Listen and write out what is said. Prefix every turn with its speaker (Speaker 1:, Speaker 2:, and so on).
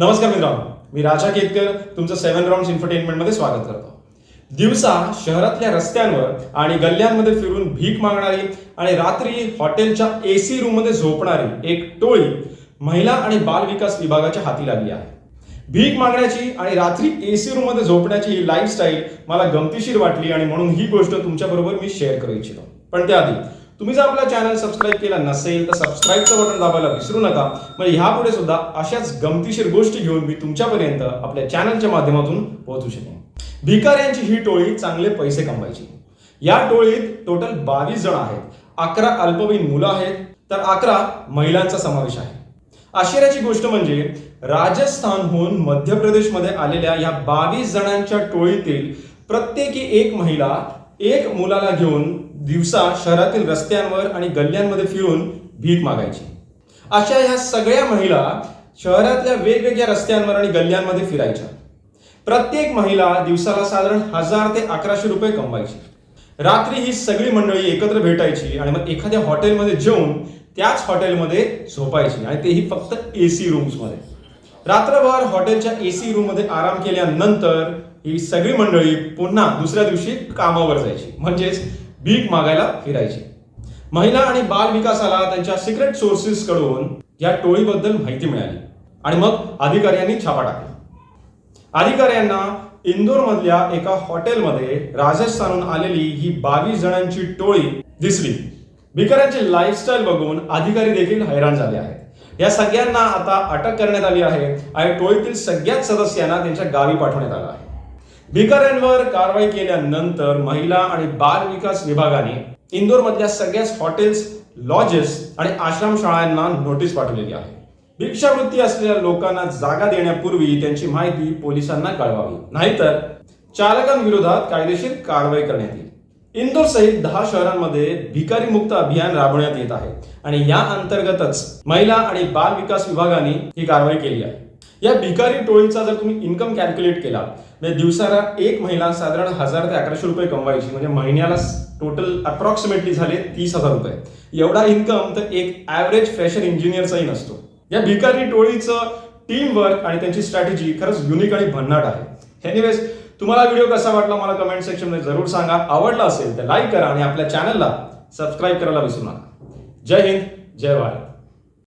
Speaker 1: नमस्कार मित्रांनो मी राजा केतकर तुमचं सेव्हन राऊंड इन्फरटेनमेंटमध्ये स्वागत करतो. दिवसा शहरातल्या रस्त्यांवर आणि गल्ल्यांमध्ये फिरून भीक मागणारी आणि रात्री हॉटेलच्या एसी रूममध्ये झोपणारी एक टोळी महिला आणि बाल विकास विभागाच्या हाती लागली आहे. भीक मागण्याची आणि रात्री एसी रूममध्ये झोपण्याची ही लाईफस्टाईल मला गमतीशीर वाटली आणि म्हणून ही गोष्ट तुमच्याबरोबर मी शेअर करू इच्छितो. पण त्याआधी तुम्ही जर आपला चॅनल सबस्क्राईब केला नसेल तर सबस्क्राईबचं बटन दाबायला विसरू नका. म्हणजे ह्यापुढे सुद्धा अशाच गमतीशीर गोष्टी घेऊन मी तुमच्यापर्यंत आपल्या चॅनलच्या माध्यमातून पोहोचू शकेन. भिकाऱ्यांची ही टोळी चांगले पैसे कमवायची. या टोळीत टोटल बावीस जण आहेत. अकरा अल्पवयीन मुलं आहेत तर अकरा महिलांचा समावेश आहे. आश्चर्याची गोष्ट म्हणजे राजस्थानहून मध्य प्रदेशमध्ये आलेल्या या बावीस जणांच्या टोळीतील प्रत्येकी एक महिला एक मुलाला घेऊन दिवसा शहरातील रस्त्यांवर आणि गल्ल्यांमध्ये फिरून भीक मागायची. अशा ह्या सगळ्या महिला शहरातल्या वेगवेगळ्या रस्त्यांवर आणि गल्ल्यांमध्ये फिरायच्या. प्रत्येक महिला दिवसाला साधारण हजार ते अकराशे रुपये कमवायची. रात्री ही सगळी मंडळी एकत्र भेटायची आणि मग एखाद्या हॉटेलमध्ये जेवून त्याच हॉटेलमध्ये झोपायची आणि तेही फक्त एसी रूम्समध्ये रात्रभर हॉटेलच्या एसी रूममध्ये आराम केल्यानंतर ही सगळी मंडळी पुन्हा दुसऱ्या दिवशी कामावर जायची. म्हणजेच भीक मागायला फिरायची. महिला आणि बाल विकासाला त्यांच्या सिक्रेट सोर्सेस कडून या टोळीबद्दल माहिती मिळाली. आणि मग अधिकाऱ्यांनी छापा टाकला. अधिकाऱ्यांना इंदोर मधल्या एका हॉटेलमध्ये राजस्थानहून आलेली ही बावीस जणांची टोळी दिसली. भिकाऱ्यांची लाईफस्टाईल बघून अधिकारी देखील हैराण झाले आहेत. या सगळ्यांना आता अटक करण्यात आली आहे आणि टोळीतील सगळ्याच सदस्यांना त्यांच्या गावी पाठवण्यात आलं आहे. भिकाऱ्यांवर कारवाई केल्यानंतर महिला आणि बाल विकास विभागाने इंदोर मधल्या सगळ्याच हॉटेल्स लॉजेस आणि आश्रमशाळांना नोटीस पाठवलेली आहे. भिक्षावृत्ती असलेल्या लोकांना जागा देण्यापूर्वी त्यांची माहिती पोलिसांना कळवावी. नाहीतर चालकांविरोधात कायदेशीर कारवाई करण्यात येईल. इंदोर सहित दहा शहरांमध्ये भिकारी मुक्त अभियान राबवण्यात येत आहे. आणि या अंतर्गतच महिला आणि बाल विकास विभागाने ही कारवाई केली आहे. या भिकारी टोळीचा जर तुम्ही इन्कम कॅल्क्युलेट केला म्हणजे दिवसाला एक महिला साधारण हजार ते अकराशे रुपये कमवायची म्हणजे महिन्याला टोटल अप्रॉक्सिमेटली झाले तीस हजार रुपये. एवढा इन्कम तर एक ॲव्हरेज फॅशन इंजिनियरचाही नसतो. या भिकारी टोळीचं टीम वर्क आणि त्यांची स्ट्रॅटेजी खरंच युनिक आणि भन्नाट आहे. एनिवेज तुम्हाला व्हिडिओ कसा वाटला मला कमेंट सेक्शनमध्ये जरूर सांगा. आवडला असेल तर लाईक करा आणि आपल्या चॅनलला सबस्क्राईब करायला विसरू नका. जय हिंद जय भारत.